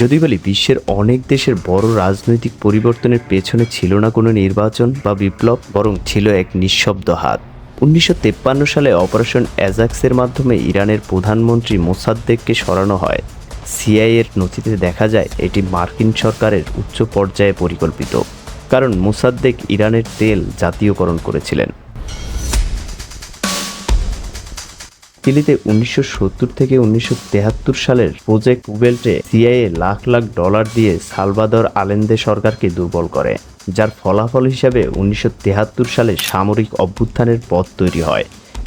যদি বলি, বিশ্বের অনেক দেশের বড় রাজনৈতিক পরিবর্তনের পেছনে ছিল না কোনো নির্বাচন বা বিপ্লব, বরং ছিল এক নিঃশব্দ হাত। উনিশশো সালে অপারেশন অ্যাজাক্সের মাধ্যমে ইরানের প্রধানমন্ত্রী মোসাদ্দেককে সরানো হয়। সিআইয়ের নথিতে দেখা যায়, এটি মার্কিন সরকারের উচ্চ পর্যায়ে পরিকল্পিত। কারণ মোসাদ্দেক ইরানের তেল জাতীয়করণ করেছিলেন। চিলিতে উনিশশো সত্তর থেকে উনিশশো সালের প্রজেক্ট উবেল্টে সিআইএ লাখ লাখ ডলার দিয়ে সালভাদর আলেন্দে সরকারকে দুর্বল করে, যার ফলাফল হিসাবে উনিশশো সালে সামরিক অভ্যুত্থানের পথ তৈরি হয়।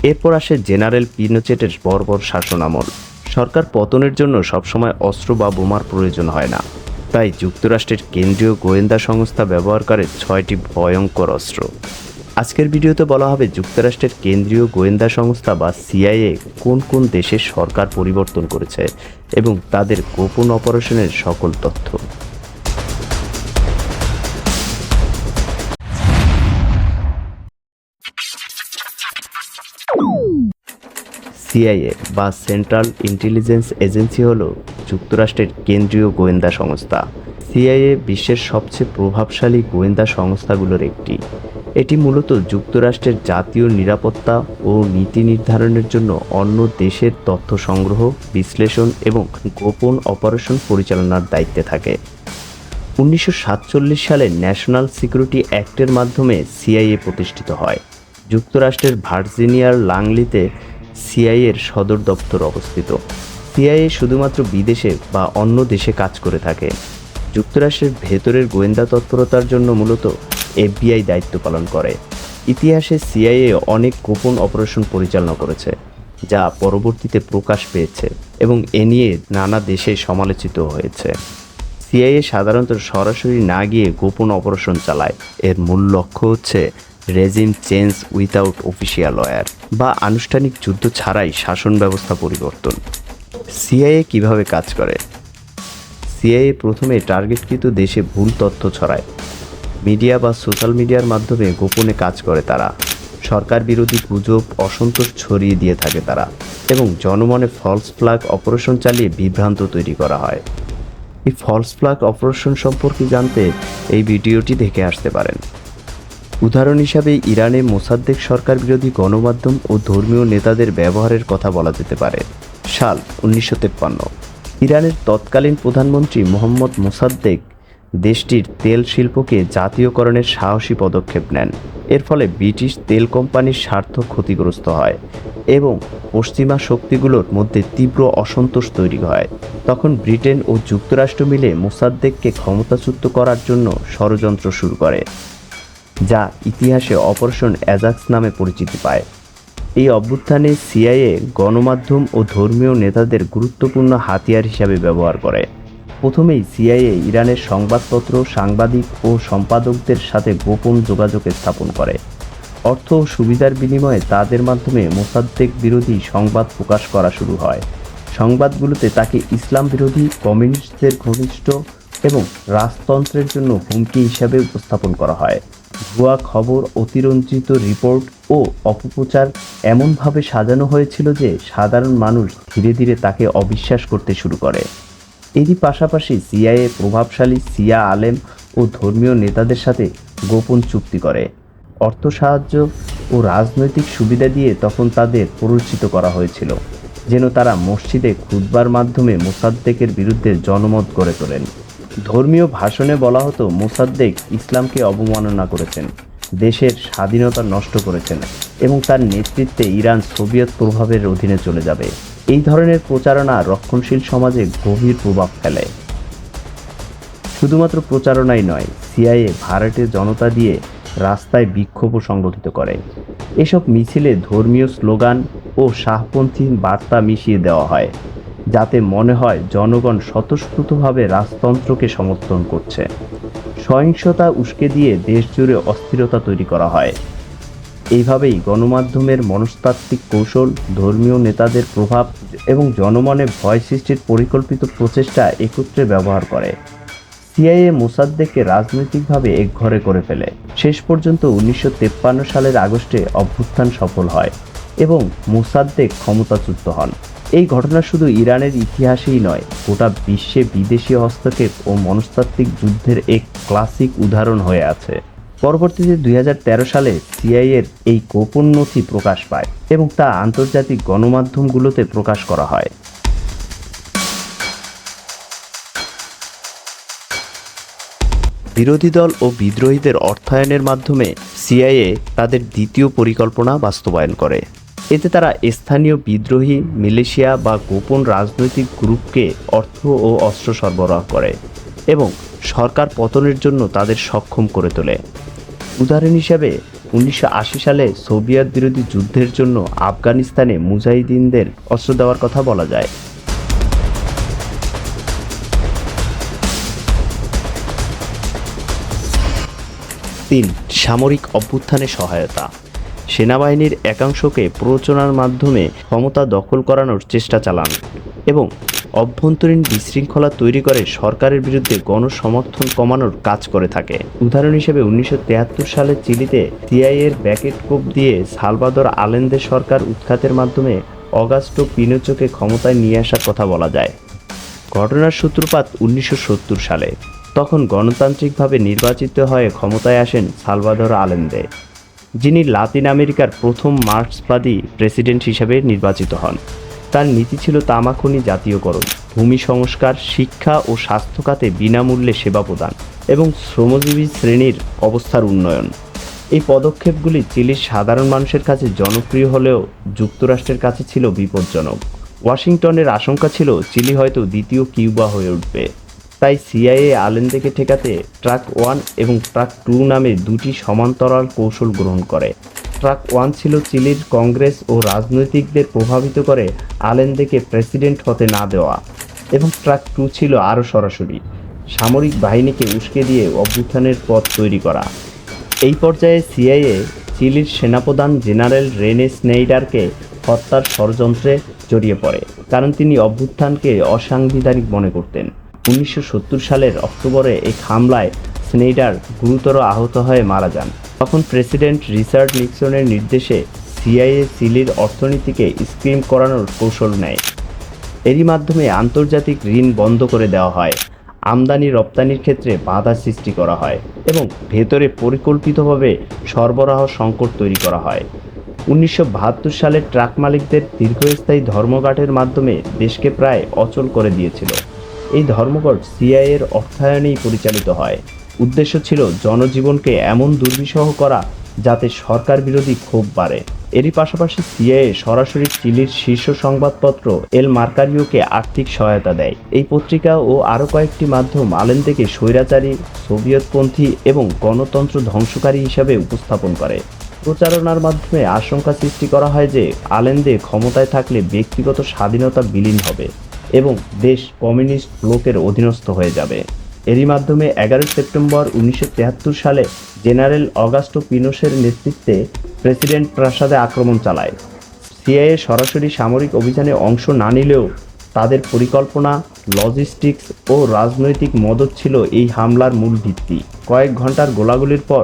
এরপর আসে জেনারেল পিনোচেটের বর্বর শাসনামল। সরকার পতনের জন্য সবসময় অস্ত্র বা বোমার প্রয়োজন হয় না। তাই যুক্তরাষ্ট্রের কেন্দ্রীয় গোয়েন্দা সংস্থা ব্যবহার করে ছয়টি ভয়ঙ্কর অস্ত্র। আজকের ভিডিওতে বলা হবে যুক্তরাষ্ট্রের কেন্দ্রীয় গোয়েন্দা সংস্থা বা সিআইএ কোন কোন দেশের সরকার পরিবর্তন করেছে এবং তাদের গোপন অপারেশনের সকল তথ্য। সিআইএ বা সেন্ট্রাল ইন্টেলিজেন্স এজেন্সি হল যুক্তরাষ্ট্রের কেন্দ্রীয় গোয়েন্দা সংস্থা। সিআইএ বিশ্বের সবচেয়ে প্রভাবশালী গোয়েন্দা সংস্থাগুলোর একটি। এটি মূলত যুক্তরাষ্ট্রের জাতীয় নিরাপত্তা ও নীতি নির্ধারণের জন্য অন্য দেশের তথ্য সংগ্রহ, বিশ্লেষণ এবং গোপন অপারেশন পরিচালনার দায়িত্বে থাকে। উনিশশো সাতচল্লিশ সালে ন্যাশনাল সিকিউরিটি অ্যাক্টের মাধ্যমে সিআইএ প্রতিষ্ঠিত হয়। যুক্তরাষ্ট্রের ভার্জিনিয়ার লাংলিতে সিআইএর সদর দপ্তর অবস্থিত। সিআইএ শুধুমাত্র বিদেশে বা অন্য দেশে কাজ করে থাকে। যুক্তরাষ্ট্রের ভেতরের গোয়েন্দা তৎপরতার জন্য মূলত এফবিআই দায়িত্ব পালন করে। ইতিহাসে সিআইএ অনেক গোপন অপারেশন পরিচালনা করেছে, যা পরবর্তীতে প্রকাশ পেয়েছে এবং এ নিয়ে নানা দেশে সমালোচিত হয়েছে। সিআইএ সাধারণত সরাসরি না গিয়ে গোপন অপারেশন চালায়। এর মূল লক্ষ্য হচ্ছে regime change without official lawyer বা আনুষ্ঠানিক যুদ্ধ ছাড়াই শাসন ব্যবস্থা পরিবর্তন। সিআইএ কীভাবে কাজ করে? সিআইএ প্রথমে টার্গেটকৃত দেশে ভুল তথ্য ছড়ায়। মিডিয়া বা সোশ্যাল মিডিয়ার মাধ্যমে গোপনে কাজ করে তারা। সরকার বিরোধী গুজব, অসন্তোষ ছড়িয়ে দিয়ে থাকে তারা এবং জনমনে ফলস ফ্ল্যাগ অপারেশন চালিয়ে বিভ্রান্ত তৈরি করা হয়। এই ফলস ফ্ল্যাগ অপারেশন সম্পর্কে জানতে এই ভিডিওটি দেখে আসতে পারেন। উদাহরণ হিসাবে, ইরানে মোসাদ্দেক সরকার বিরোধী গণমাধ্যম ও ধর্মীয় নেতাদের ব্যবহারের কথা বলা যেতে পারে। সাল, উনিশশো ইরানের তৎকালীন প্রধানমন্ত্রী মোহাম্মদ মোসাদ্দেক দেশটির তেল শিল্পকে জাতীয়করণের সাহসী পদক্ষেপ নেন। এর ফলে ব্রিটিশ তেল কোম্পানির স্বার্থ ক্ষতিগ্রস্ত হয় এবং পশ্চিমা শক্তিগুলোর মধ্যে তীব্র অসন্তোষ তৈরি হয়। তখন ব্রিটেন ও যুক্তরাষ্ট্র মিলে মোসাদ্দেককে ক্ষমতাচ্যুত করার জন্য ষড়যন্ত্র শুরু করে, যা ইতিহাসে অপারেশন অ্যাজাক্স নামে পরিচিতি পায়। এই অভ্যুত্থানে সিআইএ গণমাধ্যম ও ধর্মীয় নেতাদের গুরুত্বপূর্ণ হাতিয়ার হিসাবে ব্যবহার করে। প্রথমেই সিআইএ ইরানের সংবাদপত্র, সাংবাদিক ও সম্পাদকদের সাথে গোপন যোগাযোগ স্থাপন করে। অর্থ ও সুবিধার বিনিময়ে তাদের মাধ্যমে মোসাদ্দেক বিরোধী সংবাদ প্রকাশ করা শুরু হয়। সংবাদগুলোতে তাকে ইসলাম বিরোধী, কমিউনিস্টদের ঘনিষ্ঠ এবং রাজতন্ত্রের জন্য হুমকি হিসাবে উপস্থাপন করা হয়। ভুয়া খবর, অতিরঞ্জিত রিপোর্ট ও অপপ্রচার এমনভাবে সাজানো হয়েছিল যে সাধারণ মানুষ ধীরে ধীরে তাকে অবিশ্বাস করতে শুরু করে। এরই পাশাপাশি সিআইএ প্রভাবশালী সিয়া আলেম ও ধর্মীয় নেতাদের সাথে গোপন চুক্তি করে। অর্থ সাহায্য ও রাজনৈতিক সুবিধা দিয়ে তখন তাদের প্ররোচিত করা হয়েছিল, যেন তারা মসজিদে খুদবার মাধ্যমে মোসাদ্দেকের বিরুদ্ধে জনমত গড়ে তোলেন। ধর্মীয় ভাষণে বলা হতো, মোসাদ্দেক ইসলামকে অবমাননা করেছেন, দেশের স্বাধীনতা নষ্ট করেছেন এবং তার নেতৃত্বে ইরান সোভিয়েত প্রভাবের অধীনে চলে যাবে। এই ধরনের প্রচারণা রক্ষণশীল সমাজে গভীর প্রভাব ফেলে। শুধুমাত্র প্রচারণাই নয়, সিআইএ ভারতের জনতা দিয়ে রাস্তায় বিক্ষোভও সংগঠিত করে। এসব মিছিলে ধর্মীয় স্লোগান ও শাহপন্থী বার্তা মিশিয়ে দেওয়া হয়, যাতে মনে হয় জনগণ স্বতঃস্ফূর্তভাবে রাজতন্ত্রকে সমর্থন করছে। সহিংসতা উস্কে দিয়ে দেশ জুড়ে অস্থিরতা তৈরি করা হয়। এইভাবেই গণমাধ্যমের মনস্তাত্ত্বিক কৌশল, ধর্মীয় নেতাদের প্রভাব এবং জনমনে ভয় সৃষ্টির পরিকল্পিত প্রচেষ্টা একত্রে ব্যবহার করে। সিআইএ মোসাদ্দেককে রাজনৈতিকভাবে একঘরে করে ফেলে। শেষ পর্যন্ত উনিশশো সালের আগস্টে অভ্যুত্থান সফল হয় এবং মোসাদ্দেক ক্ষমতাচ্যুত হন। এই ঘটনা শুধু ইরানের ইতিহাসেই নয়, গোটা বিশ্বে বিদেশি হস্তক্ষেপ ও মনস্তাত্ত্বিক যুদ্ধের এক ক্লাসিক উদাহরণ হয়ে আছে। পরবর্তীতে দুই হাজার তেরো সালে সিআইএর এই গোপন নথি প্রকাশ পায় এবং তা আন্তর্জাতিক গণমাধ্যমগুলোতে প্রকাশ করা হয়। বিরোধী দল ও বিদ্রোহীদের অর্থায়নের মাধ্যমে সিআইএ তাদের দ্বিতীয় পরিকল্পনা বাস্তবায়ন করে। এতে তারা স্থানীয় বিদ্রোহী, মিলেশিয়া বা গোপন রাজনৈতিক গ্রুপকে অর্থ ও অস্ত্র সরবরাহ করে এবং সরকার পতনের জন্য তাদের সক্ষম করে তোলে। উদাহরণ হিসাবে, উনিশশো সালে সোভিয়েত বিরোধী যুদ্ধের জন্য আফগানিস্তানে মুজাহিদিনদের অস্ত্র দেওয়ার কথা বলা যায়। তিন, সামরিক অভ্যুত্থানে সহায়তা। সেনাবাহিনীর একাংশকে প্ররোচনার মাধ্যমে ক্ষমতা দখল করানোর চেষ্টা চালান এবং অভ্যন্তরীণ বিশৃঙ্খলা তৈরি করে সরকারের বিরুদ্ধে গণসমর্থন কমানোর কাজ করে থাকে। উদাহরণ হিসেবে উনিশশো সালে চিলিতে সিআইএর ব্যাকেট কোপ দিয়ে সালভাদর আলেন্দের সরকার উৎখাতের মাধ্যমে অগাস্টো পিনোচোকে ক্ষমতায় নিয়ে আসার কথা বলা যায়। ঘটনার সূত্রপাত উনিশশো সত্তর সালে। তখন গণতান্ত্রিকভাবে নির্বাচিত হয়ে ক্ষমতায় আসেন সালভাদর আলেন্দে, যিনি লাতিন আমেরিকার প্রথম মার্ক্সবাদী প্রেসিডেন্ট হিসেবে নির্বাচিত হন। তার নীতি ছিল তামাখনি জাতীয়করণ, ভূমি সংস্কার, শিক্ষা ও স্বাস্থ্য খাতে বিনামূল্যে সেবা প্রদান এবং শ্রমজীবী শ্রেণির অবস্থার উন্নয়ন। এই পদক্ষেপগুলি চিলির সাধারণ মানুষের কাছে জনপ্রিয় হলেও যুক্তরাষ্ট্রের কাছে ছিল বিপজ্জনক। ওয়াশিংটনের আশঙ্কা ছিল চিলি হয়তো দ্বিতীয় কিউবা হয়ে উঠবে। তাই সিআইএ আলেন্দেকে ঠেকাতে ট্রাক ওয়ান এবং ট্রাক টু নামে দুটি সমান্তরাল কৌশল গ্রহণ করে। ট্রাক ওয়ান ছিল চিলির কংগ্রেস ও রাজনৈতিকদের প্রভাবিত করে আলেন্দেকে প্রেসিডেন্ট হতে না দেওয়া। এবং ট্রাক টু ছিল আরও সরাসরি। সামরিক বাহিনীকে উস্কে দিয়ে অভ্যুত্থানের পথ তৈরি করা। এই পর্যায়ে সিআইএ চিলির সেনাপ্রধান জেনারেল রেনে স্নেইডারকে হত্যার ষড়যন্ত্রে জড়িয়ে পড়ে, কারণ তিনি অভ্যুত্থানকে অসাংবিধানিক মনে করতেন। উনিশশো সত্তর সালের অক্টোবরে এই হামলায় স্নেইডার গুরুতর আহত হয়ে মারা যান। তখন প্রেসিডেন্ট রিচার্ড নিক্সনের নির্দেশে সিআইএ সিলির অর্থনীতিকে স্ক্রিম করানোর কৌশল নেয়। এরই মাধ্যমে আন্তর্জাতিক ঋণ বন্ধ করে দেওয়া হয়। আমদানি রপ্তানির ক্ষেত্রে বাধা সৃষ্টি করা হয় এবং ভেতরে পরিকল্পিতভাবে সরবরাহ সংকট তৈরি করা হয়। উনিশশো বাহাত্তর সালে ট্রাক মালিকদের দীর্ঘস্থায়ী ধর্মঘাটের মাধ্যমে দেশকে প্রায় অচল করে দিয়েছিল। এই ধর্মঘট সিআইয়ের অর্থায়নেই পরিচালিত হয়। উদ্দেশ্য ছিল জনজীবনকে এমন দুর্বিষহ করা যাতে সরকার বিরোধী ক্ষোভ বাড়ে। এরই পাশাপাশি সিআইএ সরাসরি চিলির শীর্ষ সংবাদপত্র এল মার্কারিওকে আর্থিক সহায়তা দেয়। এই পত্রিকা ও আরও কয়েকটি মাধ্যম আলেন্দেকে স্বৈরাচারী, সোভিয়েতপন্থী এবং গণতন্ত্র ধ্বংসকারী হিসাবে উপস্থাপন করে। প্রচারণার মাধ্যমে আশঙ্কা সৃষ্টি করা হয় যে আলেন্দে ক্ষমতায় থাকলে ব্যক্তিগত স্বাধীনতা বিলীন হবে এবং দেশ কমিউনিস্ট ব্লকের অধীনস্থ হয়ে যাবে। এরই মাধ্যমে এগারোই সেপ্টেম্বর উনিশশো সালে জেনারেল অগাস্টো পিনোসের নেতৃত্বে প্রেসিডেন্ট প্রাসাদে আক্রমণ চালায়। সিআইএ সরাসরি সামরিক অভিযানে অংশ না নিলেও তাদের পরিকল্পনা, লজিস্টিক্স ও রাজনৈতিক মদত ছিল এই হামলার মূল ভিত্তি। কয়েক ঘণ্টার গোলাগুলির পর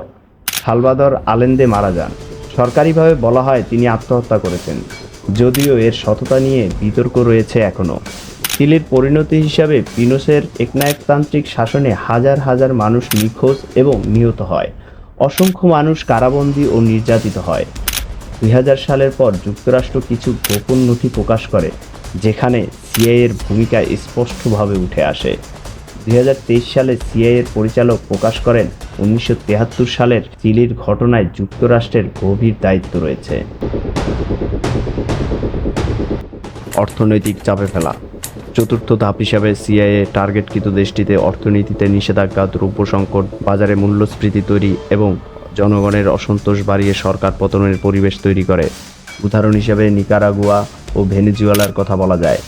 সালভাদর আলেন্দে মারা যান। সরকারিভাবে বলা হয় তিনি আত্মহত্যা করেছেন। যদিও এর সততা নিয়ে বিতর্ক রয়েছে এখনও চিলির পরিণতি হিসাবে পিনোসের একনায়কতান্ত্রিক শাসনে হাজার হাজার মানুষ নিখোঁজ এবং নিহত হয়। অসংখ্য মানুষ কারাবন্দী ও নির্যাতিত হয়। দুই হাজার সালের পর যুক্তরাষ্ট্র কিছু গোপন নথি প্রকাশ করে, যেখানে সিআইয়ের ভূমিকা স্পষ্টভাবে উঠে আসে। দুই হাজার তেইশ সালে সিআইয়ের পরিচালক প্রকাশ করেন, উনিশশো সালের চিলির ঘটনায় যুক্তরাষ্ট্রের গভীর দায়িত্ব রয়েছে। অর্থনৈতিক চাপে ফেলা চতুর্থ ধাপ হিসাবে সিআইএ টার্গেটকৃত দেশটিতে অর্থনীতিতে নিষেধাজ্ঞা, দ্রব্য সংকট, বাজারে মূল্যস্ফীতি তৈরি এবং জনগণের অসন্তোষ বাড়িয়ে সরকার পতনের পরিবেশ তৈরি করে। উদাহরণ হিসেবে নিকারাগুয়া ও ভেনেজুয়েলার কথা বলা যায়।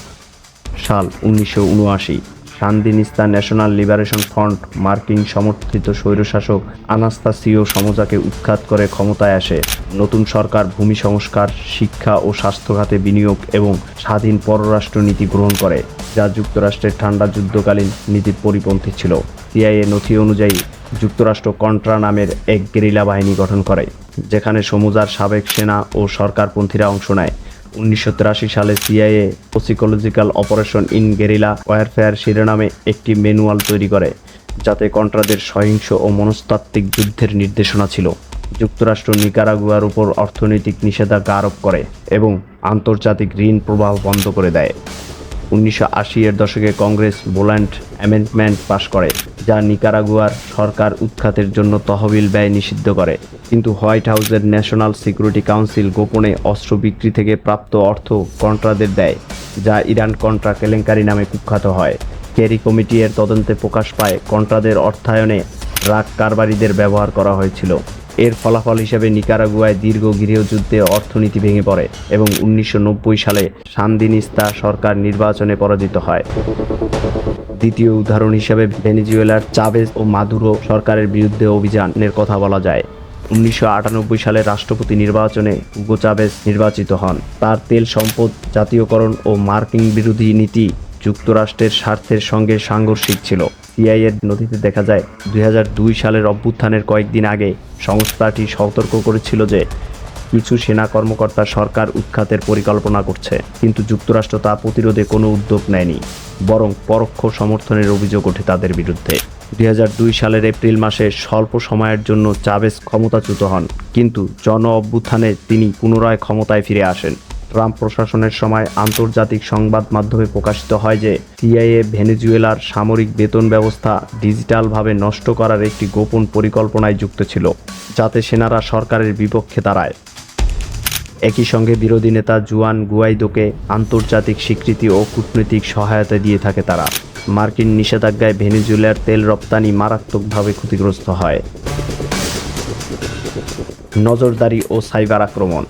সাল উনিশশো উনআশি। সান্দিনিস্তা ন্যাশনাল লিবারেশন ফ্রন্ট মার্কিন সমর্থিত স্বৈরশাসক আনাস্তাসিও সমজাকে উৎখাত করে ক্ষমতায় আসে। নতুন সরকার ভূমি সংস্কার, শিক্ষা ও স্বাস্থ্য খাতে বিনিয়োগ এবং স্বাধীন পররাষ্ট্র নীতি গ্রহণ করে, যা যুক্তরাষ্ট্রের ঠান্ডা যুদ্ধকালীন নীতির পরিপন্থী ছিল। সিআইএ নথি অনুযায়ী, যুক্তরাষ্ট্র কন্ট্রা নামের এক গেরিলা বাহিনী গঠন করে, যেখানে সমুজার সাবেক সেনা ও সরকারপন্থীরা অংশ নেয়। উনিশশো তিরাশি সালে CIA psychological operation in guerrilla warfare শিরোনামে একটি ম্যানুয়াল তৈরি করে, যাতে কন্ট্রাদের সহিংস ও মনস্তাত্ত্বিক যুদ্ধের নির্দেশনা ছিল। যুক্তরাষ্ট্র নিকারাগুয়ার উপর অর্থনৈতিক নিষেধাজ্ঞা আরোপ করে এবং আন্তর্জাতিক ঋণ প্রবাহ বন্ধ করে দেয়। উনিশশো আশি এর দশকে কংগ্রেস বোল্যান্ড অ্যামেন্ডমেন্ট পাশ করে, যা নিকারাগুয়ার সরকার উৎখাতের জন্য তহবিল ব্যয় নিষিদ্ধ করে। কিন্তু হোয়াইট হাউসের ন্যাশনাল সিকিউরিটি কাউন্সিল গোপনে অস্ত্র বিক্রি থেকে প্রাপ্ত অর্থ কন্ট্রাদের দেয়, যা ইরান কন্ট্রা কেলেঙ্কারি নামে কুখ্যাত হয়। কেরি কমিটি এর তদন্তে প্রকাশ পায়, কন্ট্রাদের অর্থায়নে রাগ কারবারিদের ব্যবহার করা হয়েছিল। এর ফলাফল হিসেবে নিকারাগুয়ায় দীর্ঘ গৃহযুদ্ধে অর্থনীতি ভেঙে পড়ে এবং উনিশশো নব্বই সালে সান্দিনিস্তা সরকার নির্বাচনে পরাজিত হয়। দ্বিতীয় উদাহরণ হিসেবে ভেনেজুয়েলার চাবেজ ও মাদুরো সরকারের বিরুদ্ধে অভিযানের কথা বলা যায়। উনিশশো আটানব্বই সালে রাষ্ট্রপতি নির্বাচনে উগো চাবেজ নির্বাচিত হন। তার তেল সম্পদ, জাতীয়করণ ও মার্কিন বিরোধী নীতি যুক্তরাষ্ট্রের স্বার্থের সঙ্গে সাংঘর্ষিক ছিল। সিআইএর নথিতে দেখা যায়, দুই হাজার দুই সালের অভ্যুত্থানের কয়েকদিন আগে সংস্থাটি সতর্ক করেছিল যে কিছু সেনা কর্মকর্তা সরকার উৎখাতের পরিকল্পনা করছে, কিন্তু যুক্তরাষ্ট্র তা প্রতিরোধে কোনো উদ্যোগ নেয়নি, বরং পরোক্ষ সমর্থনের অভিযোগ ওঠে তাদের বিরুদ্ধে। দুই হাজার দুই সালের এপ্রিল মাসে স্বল্প সময়ের জন্য চাবেজ ক্ষমতাচ্যুত হন, কিন্তু জন অভ্যুত্থানে তিনি পুনরায় ক্ষমতায় ফিরে আসেন। ট্রাম্প প্রশাসনের সময় আন্তর্জাতিক সংবাদ মাধ্যমে প্রকাশিত হয় যে, সিআইএ ভেনেজুয়েলার সামরিক বেতন ব্যবস্থা ডিজিটালভাবে নষ্ট করার একটি গোপন পরিকল্পনায় যুক্ত ছিল, যাতে সেনারা সরকারের বিপক্ষে দাঁড়ায়। একই সঙ্গে বিরোধী নেতা জুয়ান গুয়াইদোকে আন্তর্জাতিক স্বীকৃতি ও কূটনৈতিক সহায়তা দিয়ে থাকে তারা। মার্কিন নিষেধাজ্ঞায় ভেনেজুয়েলার তেল রপ্তানি মারাত্মকভাবে ক্ষতিগ্রস্ত হয়। নজরদারি ও সাইবার আক্রমণ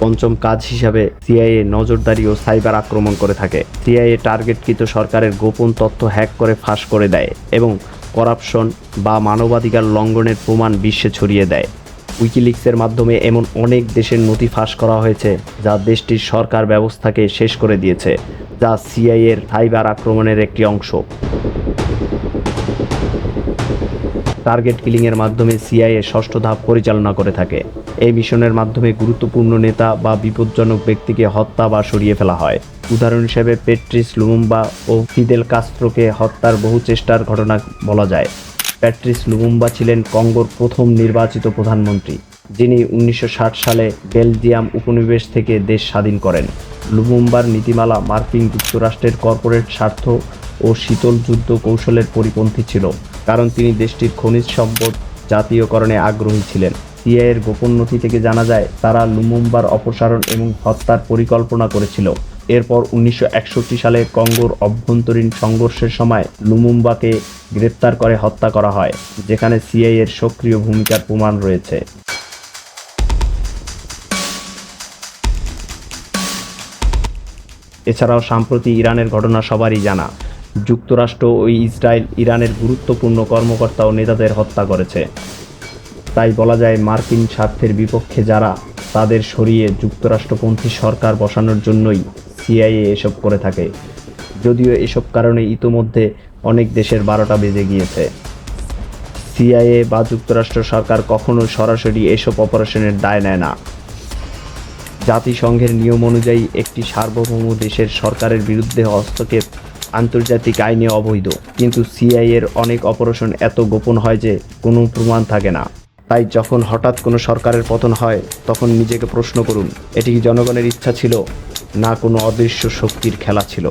পঞ্চম কাজ হিসাবে সিআইএ নজরদারি ও সাইবার আক্রমণ করে থাকে। সিআইএ টার্গেটকৃত সরকারের গোপন তথ্য হ্যাক করে ফাঁস করে দেয় এবং করাপশন বা মানবাধিকার লঙ্ঘনের প্রমাণ বিশ্বে ছড়িয়ে দেয়। উইকিলিক্সের মাধ্যমে এমন অনেক দেশের নথি ফাঁস করা হয়েছে যা দেশটির সরকার ব্যবস্থাকে শেষ করে দিয়েছে, যা সিআইএর সাইবার আক্রমণের একটি অংশ। টার্গেট কিলিংয়ের মাধ্যমে সিআইএ ষষ্ঠ ধাপ পরিচালনা করে থাকে। এই মিশনের মাধ্যমে গুরুত্বপূর্ণ নেতা বা বিপজ্জনক ব্যক্তিকে হত্যা বা সরিয়ে ফেলা হয়। উদাহরণ হিসেবে পেট্রিস লুমুম্বা ও ফিদেল কাস্ত্রোকে হত্যার বহু চেষ্টার ঘটনা বলা যায়। প্যাট্রিস লুমুম্বা ছিলেন কঙ্গোর প্রথম নির্বাচিত প্রধানমন্ত্রী, যিনি উনিশশো ষাট সালে বেলজিয়াম উপনিবেশ থেকে দেশ স্বাধীন করেন। লুমুম্বার নীতিমালা মার্কিন যুক্তরাষ্ট্রের কর্পোরেট স্বার্থ ও শীতল যুদ্ধ কৌশলের পরিপন্থী ছিল। কারণ তিনি দেশটির খনিজ সম্পদ জাতীয়করণে আগ্রহী ছিলেন। সিআইয়ের গোপন নথি থেকে জানা যায়, তারা লুমুম্বার অপসারণ এবং হত্যার পরিকল্পনা করেছিল। এরপর উনিশশো একষট্টি সালে কঙ্গোর অভ্যন্তরীণ সংঘর্ষের সময় লুমুম্বাকে গ্রেপ্তার করে হত্যা করা হয়, যেখানে সিআইয়ের সক্রিয় ভূমিকার প্রমাণ রয়েছে। এছাড়াও সাম্প্রতি ইরানের ঘটনা সবারই জানা। যুক্তরাষ্ট্র ও ইসরায়েল ইরানের গুরুত্বপূর্ণ কর্মকর্তা ও নেতাদের হত্যা করেছে। তাই বলা যায় মার্কিন স্বার্থের বিপক্ষে যারা তাদের সরিয়ে যুক্তরাষ্ট্রপন্থী সরকার বসানোর জন্যই সিআইএ এসব করে থাকে। যদিও এসব কারণে ইতোমধ্যে অনেক দেশের বারোটা বেজে গিয়েছে। সিআইএ বা যুক্তরাষ্ট্র সরকার কখনো সরাসরি এসব অপারেশনের দায় নেয় না। জাতিসংঘের নিয়ম অনুযায়ী একটি সার্বভৌম দেশের সরকারের বিরুদ্ধে হস্তক্ষেপ আন্তর্জাতিক আইনে অবৈধ। কিন্তু সিআইয়ের অনেক অপারেশন এত গোপন হয় যে কোনো প্রমাণ থাকে না। তাই যখন হঠাৎ কোনো সরকারের পতন হয়, তখন নিজেকে প্রশ্ন করুন, এটি কি জনগণের ইচ্ছা ছিল? না কোনো অদৃশ্য শক্তির খেলা ছিল?